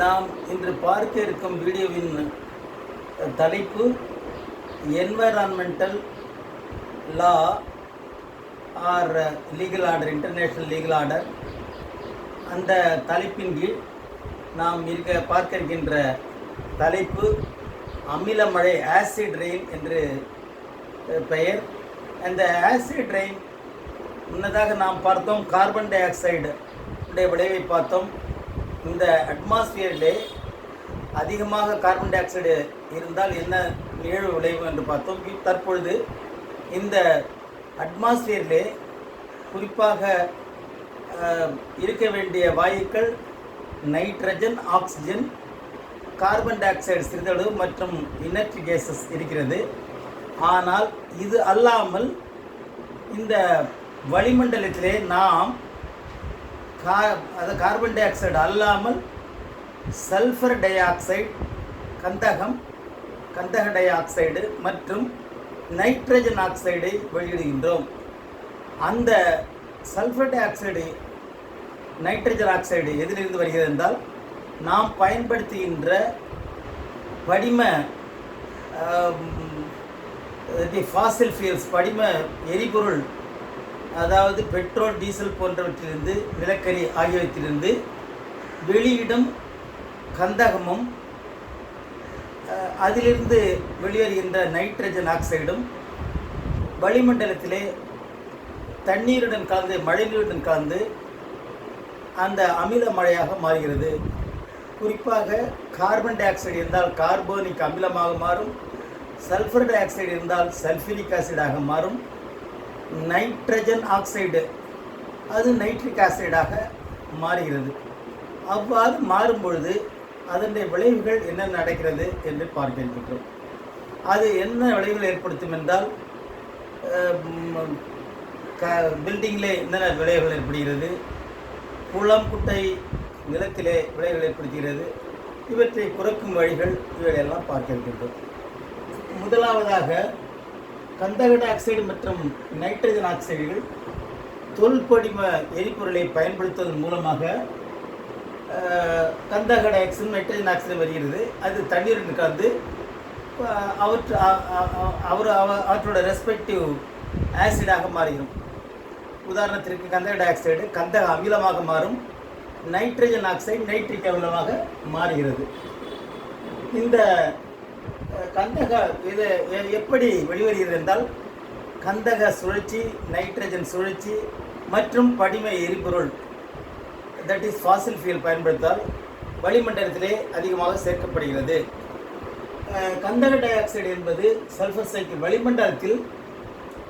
நாம் இன்று பார்க்க இருக்கும் வீடியோவின் தலைப்பு environmental law or legal order international legal order அந்த தலைப்பின் கீழ் நாம் இருக்க பார்க்க இருக்கின்ற தலைப்பு அமிலமழை ஆசிட் ரெயின் என்று பெயர். அந்த ஆசிட் ரெயின் முன்னதாக நாம் பார்த்தோம் கார்பன் டை ஆக்சைடு விளைவை பார்த்தோம். இந்த அட்மாஸ்பியரிலே அதிகமாக கார்பன் டை ஆக்சைடு இருந்தால் என்ன நிகழ்வு விளைவு என்று பார்த்தோம். தற்பொழுது இந்த அட்மாஸ்பியரிலே குறிப்பாக இருக்க வேண்டிய வாயுக்கள் nitrogen oxygen carbon di oxide சிறிதளவு மற்றும் இனர்ஜி கேசஸ் இருக்கிறது. ஆனால் இது அல்லாமல் இந்த வளிமண்டலத்திலே நாம் கா அது கார்பன் டை ஆக்சைடு அல்லாமல் சல்ஃபர் டை ஆக்சைடு கந்தகம் கந்தக டை ஆக்சைடு மற்றும் நைட்ரஜன் ஆக்சைடை வெளியிடுகின்றோம். அந்த sulphur di oxide nitrogen oxide எதிலிருந்து வருகிறது என்றால் நாம் பயன்படுத்துகின்ற படிம ஃபாசில் ஃபியூல்ஸ் படிம எரிபொருள் அதாவது பெட்ரோல் டீசல் போன்றவற்றிலிருந்து நிலக்கரி ஆகியவற்றிலிருந்து வெளியிடும் கந்தகமும் அதிலிருந்து வெளியேறுகின்ற நைட்ரஜன் ஆக்சைடும் வளிமண்டலத்திலே தண்ணீருடன் கலந்து மழைநீருடன் கலந்து அந்த அமில மழையாக மாறுகிறது. குறிப்பாக கார்பன் டை ஆக்சைடு இருந்தால் கார்போனிக் அமிலமாக மாறும் சல்ஃபர் டை ஆக்சைடு இருந்தால் சல்ஃபூரிக் ஆசிடாக மாறும். Nitrogen oxide. அது நைட்ரிக் ஆக்சைடாக மாறுகிறது. அவ்வாறு மாறும்பொழுது அதனுடைய விளைவுகள் என்ன நடக்கிறது என்று பார்க்கின்றோம். அது என்ன விளைவுகள் ஏற்படுத்தும் என்றால் க பில்டிங்கிலே என்னென்ன விளைவுகள் ஏற்படுகிறது குளம் குட்டை நிலத்திலே விளைவுகள் ஏற்படுத்துகிறது இவற்றை குறைக்கும் வழிகள் இவைகளெல்லாம் பார்க்க இருக்கின்றோம் முதலாவதாக கந்தக டை ஆக்சைடு மற்றும் நைட்ரஜன் ஆக்சைடுகள் தொல்படிம எரிபொருளை பயன்படுத்துவதன் மூலமாக கந்தக ஆக்சைடு நைட்ரஜன் ஆக்சைடு வருகிறது. அது தண்ணீருடன் கலந்து அவற்று அவர் அவற்றோட ரெஸ்பெக்டிவ் ஆசிடாக மாறுகிறோம் உதாரணத்திற்கு கந்தக டை ஆக்சைடு கந்தக அமிலமாக மாறும் நைட்ரஜன் ஆக்சைடு நைட்ரிக் அமிலமாக மாறுகிறது. இந்த கந்தக இது எப்படி வெளிவருகிறது என்றால் கந்தக சுழற்சி நைட்ரஜன் சுழற்சி மற்றும் படிம எரிபொருள் தட் இஸ் ஃபாசில் ஃபியூல் பயன்படுத்தால் வளிமண்டலத்திலே அதிகமாக சேர்க்கப்படுகிறது. கந்தக டை ஆக்சைடு என்பது சல்ஃபர் சைக்கிள் வளிமண்டலத்தில்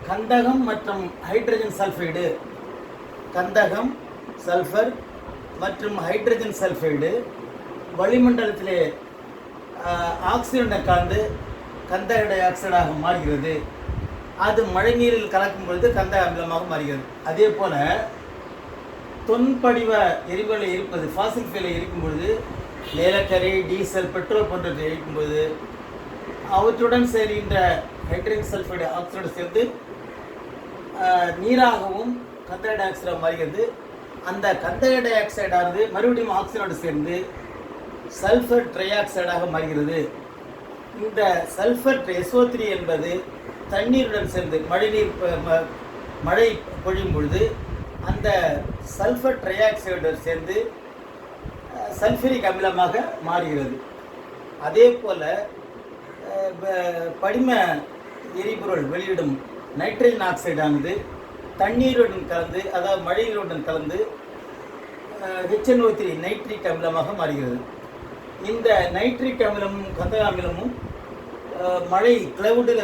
கந்தகம் மற்றும் ஹைட்ரஜன் சல்ஃபைடு கந்தகம் சல்ஃபர் மற்றும் ஹைட்ரஜன் சல்ஃபைடு வளிமண்டலத்திலே ஆக்சிஜனை கலந்து கந்தக டை ஆக்சைடாக மாறுகிறது. அது மழைநீரில் கலக்கும் பொழுது கந்த அமிலமாக மாறுகிறது. அதே போல தொன்படிவ எரிபொருளை இருப்பது ஃபாசில் ஃபியூலை எரிக்கும் பொழுது நிலக்கரி டீசல் பெட்ரோல் போன்றவற்றை எரிக்கும் பொழுது அவற்றுடன் சேர்கின்ற ஹைட்ரஜன் சல்ஃபைடு ஆக்சைடு சேர்ந்து நீராகவும் கந்தக டை ஆக்சைடாக மாறுகிறது. அந்த கந்தக டை ஆக்சைடானது மறுபடியும் ஆக்சிஜனோடு சேர்ந்து சல்ஃபர் ட்ரை ஆக்சைடாக மாறுகிறது. இந்த சல்ஃபர் எஸ்ஓ த்ரீ என்பது தண்ணீருடன் சேர்ந்து மழைநீர் ம- மழை பொழியும் பொழுது அந்த சல்ஃபர் ட்ரைஆக்சைடுடன் சேர்ந்து சல்ஃபரிக் அமிலமாக மாறுகிறது. அதே போல் ப- படிம எரிபொருள் வெளியிடும் நைட்ரஜன் ஆக்சைடானது தண்ணீருடன் கலந்து அதாவது மழைநீருடன் கலந்து ஹெச்என்ஓ த்ரீ நைட்ரிக் அமிலமாக மாறுகிறது. இந்த நைட்ரிக் அமிலமும் கந்தக அமிலமும் மழை கிளவுடில்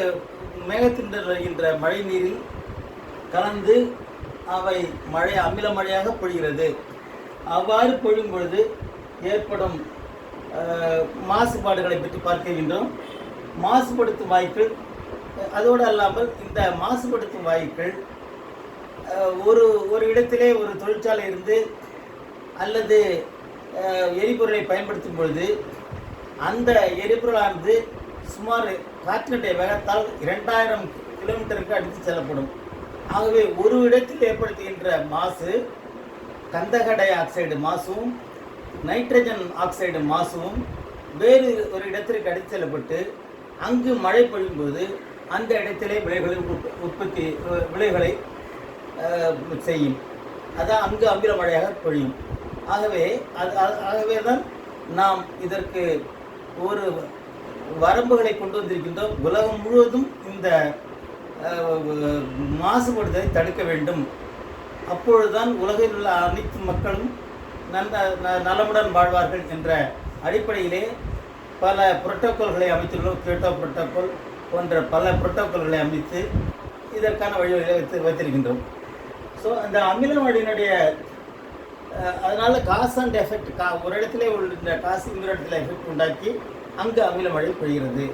மேகத்தின்றல் வருகின்ற மழை நீரில் கலந்து அவை மழை அமில மழையாக பொழிகிறது. அவ்வாறு பொழியும் பொழுது ஏற்படும் மாசுபாடுகளை பற்றி பார்க்கின்றோம். மாசுபடுத்தும் வாயுக்கள் அதோடு அல்லாமல் இந்த மாசுபடுத்தும் வாயுக்கள் ஒரு ஒரு இடத்திலே ஒரு தொழிற்சாலை இருந்து அல்லது எரிபொருளை பயன்படுத்தும் பொழுது அந்த எரிபொருளானது சுமார் காற்றினுடைய வேகத்தால் இரண்டாயிரம் கிலோமீட்டருக்கு அடித்து செல்லப்படும். ஆகவே ஒரு இடத்தில் ஏற்படுத்துகின்ற மாசு கந்தக டை ஆக்சைடு மாசும் நைட்ரஜன் ஆக்சைடு மாசும் வேறு ஒரு இடத்திற்கு அடித்து செல்லப்பட்டு அங்கு மழை பொழியும்போது அந்த இடத்திலே விளைவுகளை உற்ப- உற்பத்தி விளைவுகளை செய்யும். அதான் அங்கு அமில மழையாக பொழியும். ஆகவே அது ஆகவே தான் நாம் இதற்கு ஒரு வரம்புகளை கொண்டு வந்திருக்கின்றோம். உலகம் முழுவதும் இந்த மாசுபடுதலை தடுக்க வேண்டும். அப்பொழுதுதான் உலகில் உள்ள அனைத்து மக்களும் நல்ல ந- நலமுடன் வாழ்வார்கள் என்ற அடிப்படையிலே பல புரோட்டோக்கால்களை அமைத்துள்ளோம். கியோட்டோ புரோட்டோக்கால் போன்ற பல புரோட்டோக்கால்களை அமைத்து இதற்கான வழிவகைகளை வைத்து வைத்திருக்கின்றோம். ஸோ அந்த அமில அதனால காஸ் அண்ட் எஃபெக்ட் கா ஒரு இடத்துல உள்ள காசு இன்னொரு இடத்துல எஃபெக்ட் உண்டாக்கி அங்கு அமில மழை பெய்கிறது.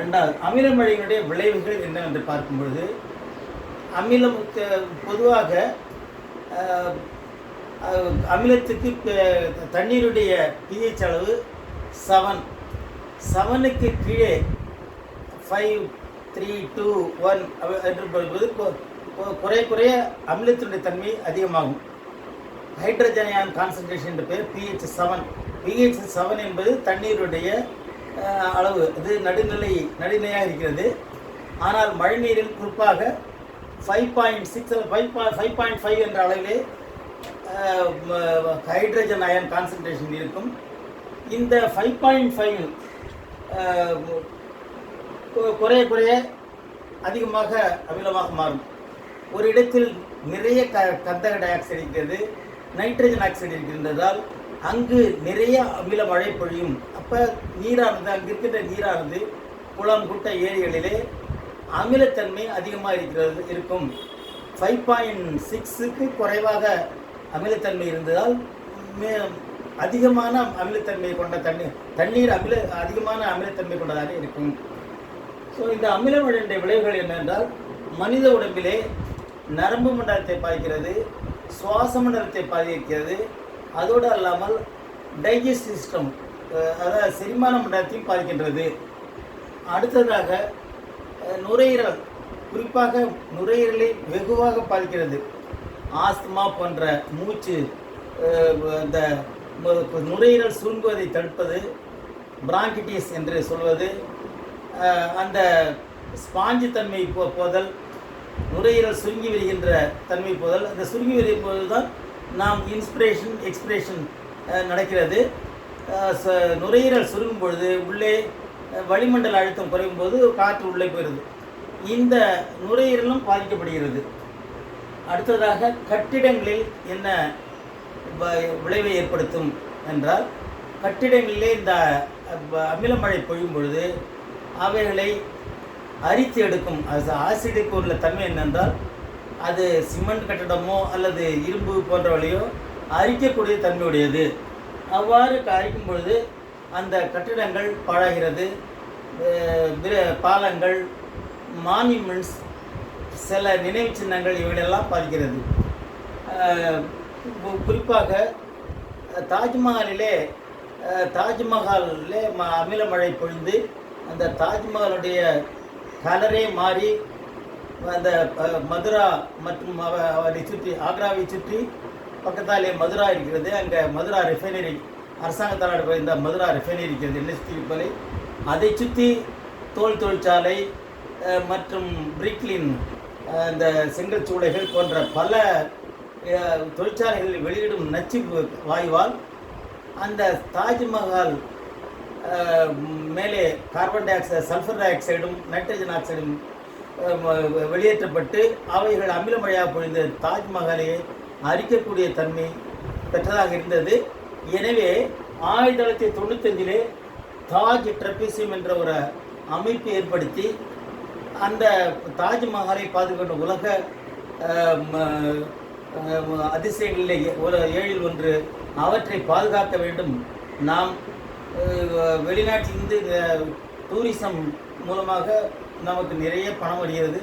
ரெண்டாவது அமில மழையினுடைய விளைவுகள் என்னவென்று பார்க்கும் பொழுது அமிலம் பொதுவாக அமிலத்துக்கு தண்ணீருடைய பிஹெச் அளவு செவன் செவனுக்கு கீழே ஃபைவ் த்ரீ டூ ஒன் என்று வரும்போது குறை குறைய குறைய அமிலத்தினுடைய தன்மை அதிகமாகும். ஹைட்ரஜன் அயான் கான்சன்ட்ரேஷன் என்ற பேர் பிஹெச் செவன் பிஹெச் செவன் என்பது தண்ணீருடைய அளவு. இது நடுநிலை நடுநிலையாக இருக்கிறது. ஆனால் மழைநீரில் குறிப்பாக five point six five five point five என்ற அளவிலே ஹைட்ரஜன் அயன் கான்சன்ட்ரேஷன் இருக்கும். இந்த ஃபைவ் பாயிண்ட் ஃபைவ் குறைய குறைய அதிகமாக அமிலமாக மாறும். ஒரு இடத்தில் நிறைய க கந்தக டை ஆக்சைடு இருக்கிறது. நைட்ரஜன் ஆக்சைடு இருக்கின்றதால் அங்கு நிறைய அமில மழை பொழியும். அப்போ நீரானது அங்கு இருக்கின்ற நீரானது குளம் குட்டை ஏரிகளிலே அமிலத்தன்மை அதிகமாக இருக்கிறது இருக்கும். ஃபைவ் பாயிண்ட் சிக்ஸுக்கு குறைவாக அமிலத்தன்மை இருந்ததால் மே- அதிகமான அமிலத்தன்மை கொண்ட தண்ணீர் தண்ணீர் அமில அதிகமான அமிலத்தன்மை கொண்டதாக இருக்கும். ஸோ இந்த அமில மழையினுடைய விளைவுகள் என்னென்றால் மனித உடம்பிலே நரம்பு மண்டலத்தை பாய்க்கிறது சுவாச மண்டலத்தை பாதிக்கிறது. அதோடு அல்லாமல் டைஜஸ்ட் சிஸ்டம் அதாவது செரிமான மண்டலத்தையும் பாதிக்கின்றது. அடுத்ததாக நுரையீரல் குறிப்பாக நுரையீரலை வெகுவாக பாதிக்கிறது. ஆஸ்துமா போன்ற மூச்சு இந்த நுரையீரல் சுருங்குவதை தடுப்பது பிராங்கிட்டிஸ் என்று சொல்வது அந்த ஸ்பாஞ்சு தன்மை போதல் நுரையீரல் சுருங்கி வருகின்ற தன்மை போதல். அந்த சுருங்கி வரும் போது தான் நாம் இன்ஸ்பிரேஷன் எக்ஸ்பிரேஷன் நடக்கிறது. ச- நுரையீரல் சுருங்கும் பொழுது உள்ளே வளிமண்டல அழுத்தம் குறையும் போது காற்று உள்ளே போயிடுது. இந்த நுரையீரலும் பாதிக்கப்படுகிறது. அடுத்ததாக கட்டிடங்களில் என்ன வ- விளைவை ஏற்படுத்தும் என்றால் கட்டிடங்களிலே இந்த அமில அமிலமழை பொழியும் பொழுது அவைகளை அரித்து எடுக்கும். அது ஆசிடுக்கு உள்ள தன்மை என்னென்றால் அது சிமெண்ட் கட்டடமோ அல்லது இரும்பு போன்றவற்றையோ அரிக்கக்கூடிய தன்மையுடையது. அவ்வாறு க- அரிக்கும் பொழுது அந்த கட்டிடங்கள் பாழாகிறது. பிற- பாலங்கள் மானியூமெண்ட்ஸ் சில நினைவு சின்னங்கள் இவையெல்லாம் பாதிக்கிறது. குறிப்பாக தாஜ்மஹாலிலே தாஜ்மஹாலிலே ம அமிலமழை பொழிந்து அந்த தாஜ்மஹாலுடைய கலரே மாறி அந்த மதுரா மற்றும் அவ அவரை சுற்றி ஆக்ராவை சுற்றி பக்கத்தாலே மதுரா இருக்கிறது. அங்கே மதுரா ரிஃபைனரி அரசாங்கத்தால் இந்த மதுரா ரிஃபைனரி இருக்கிறது என்எஸ்டி போல அதை சுற்றி தோல் தொழிற்சாலை மற்றும் பிரிக்லின் அந்த இந்த செங்கல் சூளைகள் போன்ற பல தொழிற்சாலைகளில் வெளியிடும் நச்சு வாயுவால் அந்த தாஜ்மஹால் மேலே கார்பன் டை ஆக்சைடு சல்ஃபர் டை ஆக்சைடும் நைட்ரஜன் ஆக்சைடும் வெளியேற்றப்பட்டு அவைகள் அமிலமழையாக பொழிந்த தாஜ்மஹாலை அரிக்கக்கூடிய தன்மை பெற்றதாக இருந்தது. எனவே ஆயிரத்தி தொள்ளாயிரத்தி தொண்ணூத்தஞ்சிலே தாஜ் ட்ரப்பிசியம் என்ற ஒரு அமைப்பு ஏற்படுத்தி அந்த தாஜ்மஹாலை பாதுகாட்ட உலக அதிசயங்களிலே ஒரு ஏழில் ஒன்று அவற்றை பாதுகாக்க வேண்டும். நாம் வெளிநாட்டிலிருந்து அஹ், டூரிசம் மூலமாக நமக்கு நிறைய பணம் வருகிறது.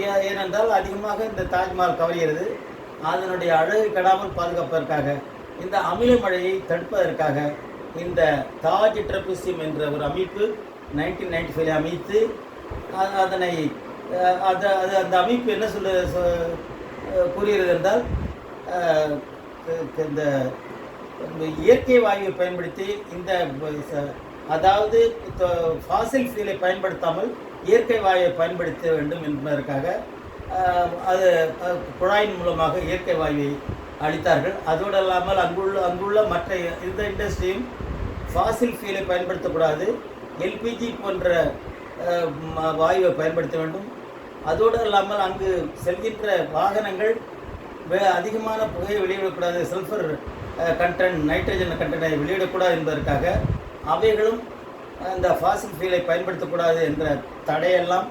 ஏ- ஏனென்றால் அதிகமாக இந்த தாஜ்மஹால் கவர்கிறது. அதனுடைய அழகு கெடாமல் பாதுகாப்பதற்காக இந்த அமில மழையை தடுப்பதற்காக இந்த தாஜ் ட்ரபிசியம் என்ற ஒரு அமைப்பு நைன்டீன் நைன்டி ஃபைவ்ல அமைத்து அதனை அது அது அந்த அமைப்பு என்ன சொல்ல சொ- கூறுகிறது என்றால் இந்த இயற்கை வாயுவை பயன்படுத்தி இந்த அதாவது ஃபாசில் ஃபியூலை பயன்படுத்தாமல் இயற்கை வாயுவை பயன்படுத்த வேண்டும் என்பதற்காக அது குழாயின் மூலமாக இயற்கை வாயுவை அளித்தார்கள். அதோடு இல்லாமல் அங்குள்ள அங்குள்ள மற்ற இந்த இண்டஸ்ட்ரியும் ஃபாசில் ஃபியூலை பயன்படுத்தக்கூடாது. எல்பிஜி போன்ற வாயுவை பயன்படுத்த வேண்டும். அதோடு இல்லாமல் அங்கு செல்கின்ற வாகனங்கள் அதிகமான புகையை வெளியிடக்கூடாது. சல்ஃபர் கண்டென்ட் நைட்ரஜன் கண்டென்ட்டை வெளியிடக்கூடாது என்பதற்காக அவைகளும் அந்த ஃபாசில் ஃபீலை பயன்படுத்தக்கூடாது என்ற தடையெல்லாம்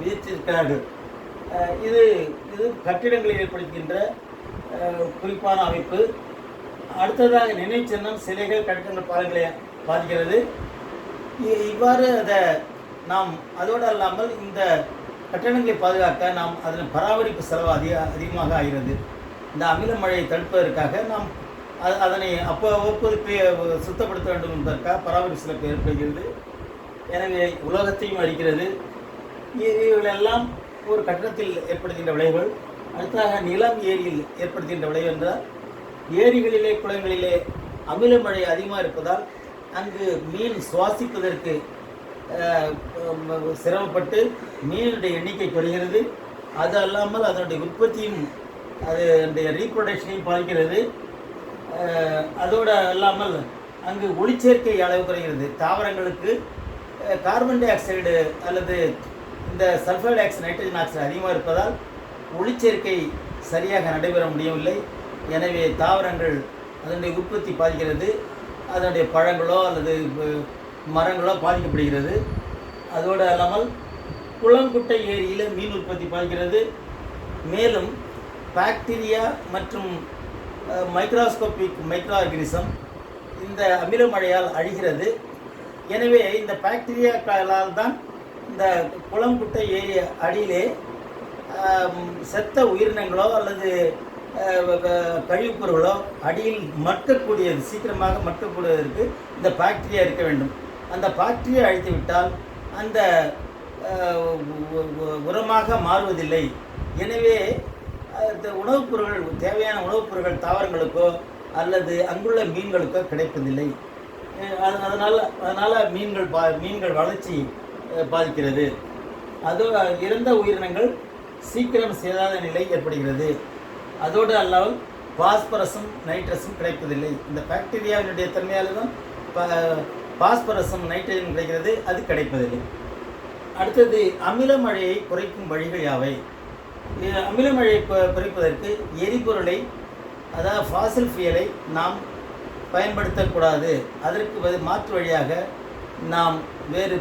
விதித்திருக்கிறார்கள். இது இது கட்டிடங்களில் ஏற்படுத்துகின்ற குறிப்பான அமைப்பு. அடுத்ததாக நினைவுச்சின்னம் சிலைகள் கட்டிடங்கள் பாலங்களை பாதிக்கிறது. இ- இவ்வாறு அதை நாம் அதோடு அல்லாமல் இந்த கட்டணங்களை பாதுகாக்க நாம் அதில் பராமரிப்பு செலவு அதிக அதிகமாக ஆகிறது. இந்த அமில மழையை தடுப்பதற்காக நாம் அதனை அப்போ அவ்வப்போது சுத்தப்படுத்த வேண்டும் என்பதற்காக பராமரிப்பு ஏற்படுகிறது எனவே உலகத்தையும் அளிக்கிறது இவைகளெல்லாம் ஒரு கட்டணத்தில் ஏற்படுகின்ற விளைவுகள். அடுத்ததாக நிலம் ஏரியில் ஏற்படுகின்ற விளைவு என்றால் ஏரிகளிலே குளங்களிலே அமில மழை அதிகமாக இருப்பதால் அங்கு மீன் சுவாசிப்பதற்கு சிரமப்பட்டு மீனுடைய எண்ணிக்கை குறைகிறது. அது அல்லாமல் அதனுடைய உற்பத்தியும் அது அதனுடைய ரீப்ரொடக்ஷனையும் பாதிக்கிறது. அதோடு அல்லாமல் அங்கு ஒளிச்சேர்க்கை அளவு குறைகிறது. தாவரங்களுக்கு கார்பன் டை ஆக்சைடு அல்லது இந்த sulphur di oxide nitrogen oxide அதிகமாக இருப்பதால் ஒளிச்சேர்க்கை சரியாக நடைபெற முடியவில்லை. எனவே தாவரங்கள் அதனுடைய உற்பத்தி பாதிக்கிறது. அதனுடைய பழங்களோ அல்லது மரங்களோ பாதிக்கப்படுகிறது. அதோடு அல்லாமல் குளங்குட்டை ஏரியில் மீன் உற்பத்தி பாதிக்கிறது. மேலும் பாக்டீரியா மற்றும் மைக்ராஸ்கோபிக் மைக்ரோ ஆர்கனிசம் இந்த அமிலமழையால் அழிகிறது. எனவே இந்த பாக்டீரியாக்களால் தான் இந்த குளம் குட்டை ஏரி அடியிலே செத்த உயிரினங்களோ அல்லது கழிவுப்பொருளோ பொருள்களோ அடியில் மட்டக்கூடியது சீக்கிரமாக மக்கக்கூடியதற்கு இந்த பாக்டீரியா இருக்க வேண்டும். அந்த பாக்டீரியா அழித்து விட்டால் அந்த உரமாக மாறுவதில்லை. எனவே உணவுப் பொருட்கள் தேவையான உணவுப் பொருட்கள் தாவரங்களுக்கோ அல்லது அங்குள்ள மீன்களுக்கோ கிடைப்பதில்லை. அதனால் அது- அதனால் மீன்கள் பா மீன்கள் வளர்ச்சி பாதிக்கிறது. அது இறந்த உயிரினங்கள் சீக்கிரம் சேதாத நிலை ஏற்படுகிறது. அதோடு அல்லாமல் பாஸ்பரஸும் நைட்ரஸும் கிடைப்பதில்லை. இந்த பாக்டீரியாவினுடைய தன்மையால் தான் பா- பாஸ்பரஸும் நைட்ரஜன் கிடைக்கிறது அது கிடைப்பதில்லை. அடுத்தது அமில மழையை குறைக்கும் வழிகள் யாவை? அமிலமழை அமில குறைப்பதற்கு எரிபொருளை அதாவது ஃபாசில் ஃபியலை நாம் பயன்படுத்தக்கூடாது. அதற்கு மாற்று வழியாக நாம் வேறு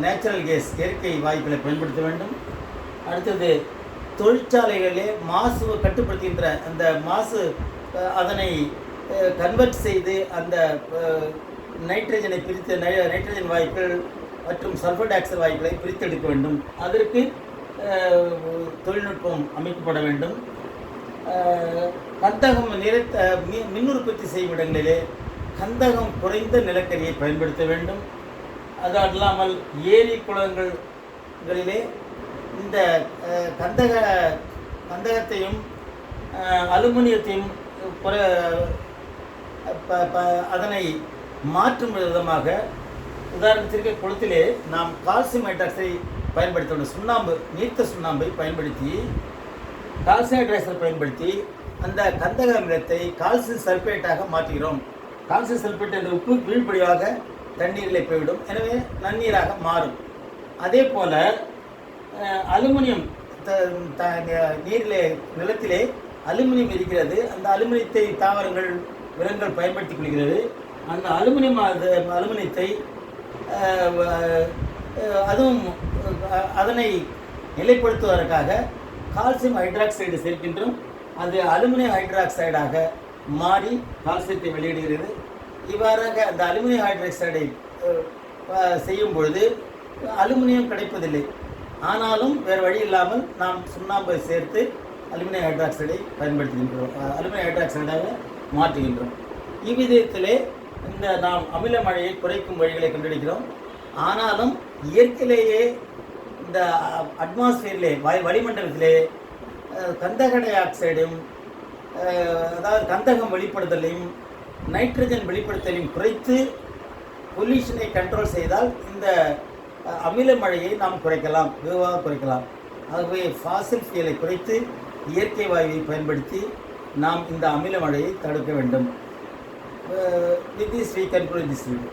நேச்சுரல் கேஸ் இயற்கை வாயுக்களை பயன்படுத்த வேண்டும். அடுத்தது தொழிற்சாலைகளிலே மாசு கட்டுப்படுத்துகின்ற அந்த மாசு அதனை கன்வெர்ட் செய்து அந்த நைட்ரஜனை பிரித்து நை- நைட்ரஜன் வாயுக்கள் மற்றும் சல்ஃபர் டை ஆக்சைடு வாயுக்களை பிரித்தெடுக்க வேண்டும். அதற்கு தொழில்நுட்பம் அமைக்கப்பட வேண்டும். கந்தகம் நிறைத்த மின் உற்பத்தி செய்யும் இடங்களிலே கந்தகம் குறைந்த நிலக்கரியை பயன்படுத்த வேண்டும். அது அல்லாமல் ஏரி குளங்கள்களிலே இந்த கந்தக கந்தகத்தையும் அலுமினியத்தையும் குறை ப- ப- அதனை மாற்றும் விதமாக உதாரணத்திற்கு குளத்திலே நாம் கால்சியம் ஹைட்ராக்சை பயன்படுத்த சுண்ணாம்பு நீர்த்த சுண்ணாம்பை பயன்படுத்தி கால்சியம் பயன்படுத்தி அந்த கந்தக அமிலத்தை கால்சியம் சல்பேட்டாக மாற்றுகிறோம். கால்சியம் சல்பேட் என்ற உப்பு கீழ்ப்படியாக தண்ணீரில் போய்விடும். எனவே நன்னீராக மாறும். அதே போல் அலுமினியம் த- த- நீரிலே நிலத்திலே அலுமினியம் இருக்கிறது. அந்த அலுமினியத்தை தாவரங்கள் விலங்குகள் பயன்படுத்திக் கொள்கிறது. அந்த அலுமினியம் அலுமினியத்தை அதுவும் அதனை நிலைப்படுத்துவதற்காக கால்சியம் ஹைட்ராக்சைடு சேர்க்கின்றோம் அது அலுமினியம் ஹைட்ராக்சைடாக மாறி கால்சியத்தை வெளியிடுகிறது. இவ்வாறாக அந்த அலுமினியம் ஹைட்ராக்சைடை செய்யும் பொழுது அலுமினியம் கிடைப்பதில்லை. ஆனாலும் வேறு வழி இல்லாமல் நாம் சுண்ணாம்பை சேர்த்து அலுமினியம் ஹைட்ராக்சைடை பயன்படுத்துகின்றோம் அலுமினியம் ஹைட்ராக்சைடாக மாற்றுகின்றோம். இவ்விதத்திலே இந்த நாம் அமில மழையை குறைக்கும் வழிகளை கண்டுபிடிக்கிறோம் ஆனாலும் இயற்கையிலேயே இந்த அட்மாஸ்பியர்லே வாய் வளிமண்டலத்திலே கந்தக டை ஆக்சைடும் அதாவது கந்தகம் வெளிப்படுத்தலையும் நைட்ரஜன் வெளிப்படுத்தலையும் குறைத்து பொல்யூஷனை கண்ட்ரோல் செய்தால் இந்த அமில மழையை நாம் குறைக்கலாம் வெகுவாக குறைக்கலாம். ஆகவே ஃபாசில் ஃபியலை குறைத்து இயற்கை வாயுவை பயன்படுத்தி நாம் இந்த அமில மழையை தடுக்க வேண்டும். With this we conclude this video